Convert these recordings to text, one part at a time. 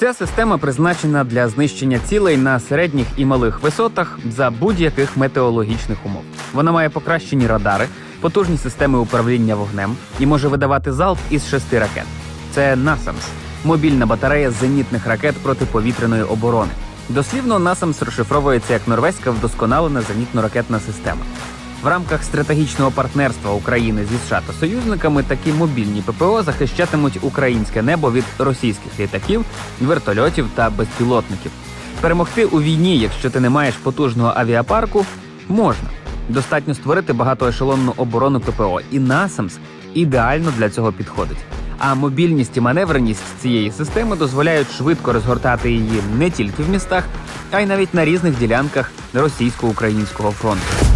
Ця система призначена для знищення цілей на середніх і малих висотах за будь-яких метеологічних умов. Вона має покращені радари, потужні системи управління вогнем і може видавати залп із шести ракет. Це NASAMS – мобільна батарея зенітних ракет протиповітряної оборони. Дослівно NASAMS розшифровується як норвезька вдосконалена зенітно-ракетна система. В рамках стратегічного партнерства України зі США та союзниками такі мобільні ППО захищатимуть українське небо від російських літаків, вертольотів та безпілотників. Перемогти у війні, якщо ти не маєш потужного авіапарку, можна. Достатньо створити багатоешелонну оборону ППО, і NASAMS ідеально для цього підходить. А мобільність і маневреність цієї системи дозволяють швидко розгортати її не тільки в містах, а й навіть на різних ділянках російсько-українського фронту.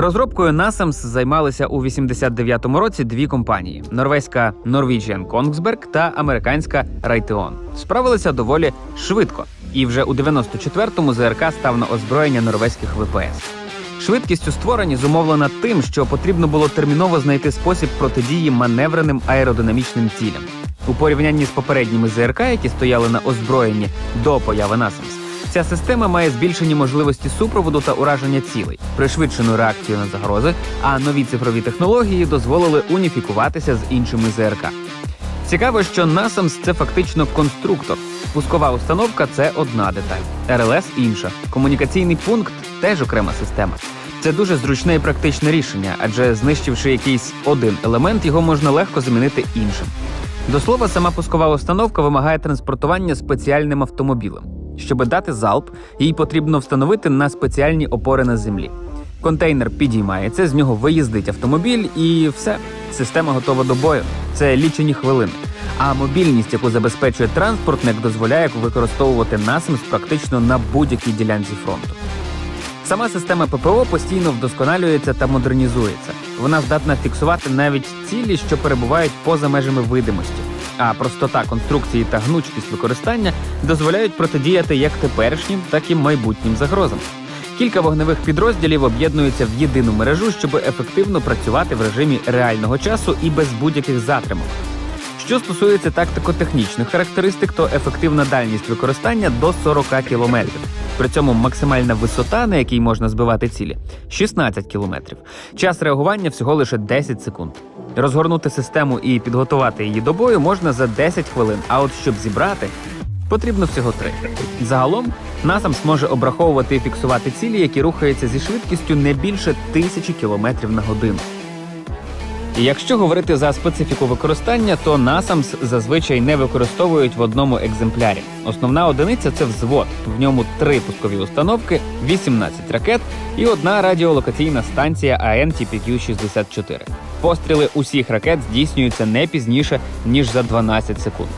Розробкою NASAMS займалися у 89-му році дві компанії: норвезька Norwegian Kongsberg та американська Raytheon. Справилися доволі швидко, і вже у 94-му ЗРК став на озброєння норвезьких ВПС. Швидкість у створенні зумовлена тим, що потрібно було терміново знайти спосіб протидії маневреним аеродинамічним цілям. У порівнянні з попередніми ЗРК, які стояли на озброєнні до появи NASAMS, Ця система має збільшені можливості супроводу та ураження цілей, пришвидшену реакцію на загрози, а нові цифрові технології дозволили уніфікуватися з іншими ЗРК. Цікаво, що NASAMS – це фактично конструктор. Пускова установка це одна деталь, РЛС інша. Комунікаційний пункт теж окрема система. Це дуже зручне і практичне рішення, адже знищивши якийсь один елемент, його можна легко замінити іншим. До слова, сама пускова установка вимагає транспортування спеціальним автомобілем. Щоб дати залп, їй потрібно встановити на спеціальні опори на землі. Контейнер підіймається, з нього виїздить автомобіль, і все. Система готова до бою. Це лічені хвилини. А мобільність, яку забезпечує транспортник, дозволяє використовувати NASAMS практично на будь-якій ділянці фронту. Сама система ППО постійно вдосконалюється та модернізується. Вона здатна фіксувати навіть цілі, що перебувають поза межами видимості. А простота конструкції та гнучкість використання дозволяють протидіяти як теперішнім, так і майбутнім загрозам. Кілька вогневих підрозділів об'єднуються в єдину мережу, щоб ефективно працювати в режимі реального часу і без будь-яких затримок. Що стосується тактико-технічних характеристик, то ефективна дальність використання до 40 км. При цьому максимальна висота, на якій можна збивати цілі 16 км. Час реагування всього лише 10 секунд. Розгорнути систему і підготувати її до бою можна за 10 хвилин. А от щоб зібрати, потрібно всього 3. Загалом NASAMS може обраховувати і фіксувати цілі, які рухаються зі швидкістю не більше тисячі кілометрів на годину. І якщо говорити за специфіку використання, то NASAMS зазвичай не використовують в одному екземплярі. Основна одиниця це взвод. В ньому три пускові установки, 18 ракет і одна радіолокаційна станція AN-TPQ-64. Постріли усіх ракет здійснюються не пізніше ніж за 12 секунд.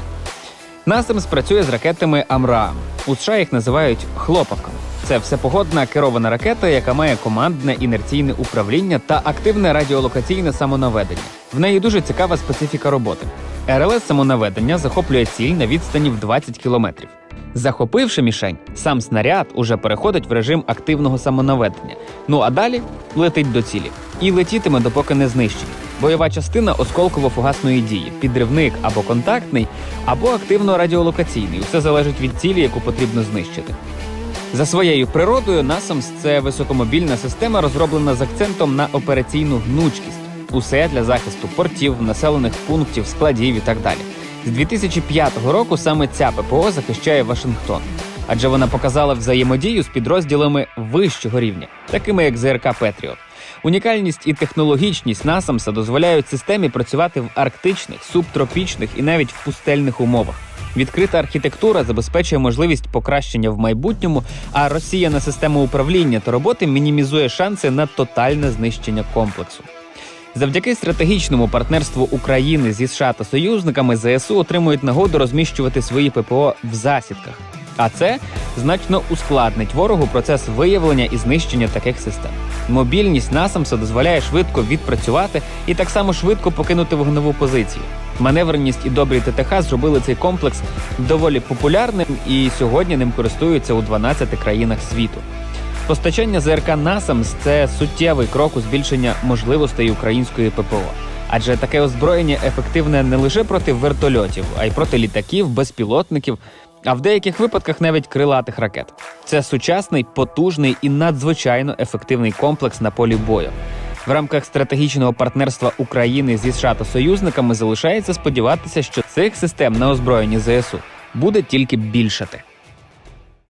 NASAMS працює з ракетами Амраам. У США їх називають хлопавками. Це всепогодна керована ракета, яка має командне інерційне управління та активне радіолокаційне самонаведення. В неї дуже цікава специфіка роботи. РЛС самонаведення захоплює ціль на відстані в 20 кілометрів. Захопивши мішень, сам снаряд уже переходить в режим активного самонаведення. Ну а далі летить до цілі і летітиме, допоки не знищить. Бойова частина осколково-фугасної дії, підривник або контактний, або активно-радіолокаційний. Усе залежить від цілі, яку потрібно знищити. За своєю природою, NASAMS – це високомобільна система, розроблена з акцентом на операційну гнучкість. Усе для захисту портів, населених пунктів, складів і так далі. З 2005 року саме ця ППО захищає Вашингтон, адже вона показала взаємодію з підрозділами вищого рівня, такими як ЗРК Петріот. Унікальність і технологічність NASAMS дозволяють системі працювати в арктичних, субтропічних і навіть в пустельних умовах. Відкрита архітектура забезпечує можливість покращення в майбутньому, а розсіяна система управління та роботи мінімізує шанси на тотальне знищення комплексу. Завдяки стратегічному партнерству України зі США та союзниками ЗСУ отримують нагоду розміщувати свої ППО в засідках. А це значно ускладнить ворогу процес виявлення і знищення таких систем. Мобільність насамса дозволяє швидко відпрацювати і так само швидко покинути вогневу позицію. Маневреність і добрий ТТХ зробили цей комплекс доволі популярним, і сьогодні ним користуються у 12 країнах світу. Постачання ЗРК «Насамс» – це суттєвий крок у збільшення можливостей української ППО. Адже таке озброєння ефективне не лише проти вертольотів, а й проти літаків, безпілотників, а в деяких випадках навіть крилатих ракет. Це сучасний, потужний і надзвичайно ефективний комплекс на полі бою. В рамках стратегічного партнерства України зі США та союзниками залишається сподіватися, що цих систем на озброєнні ЗСУ буде тільки більшати.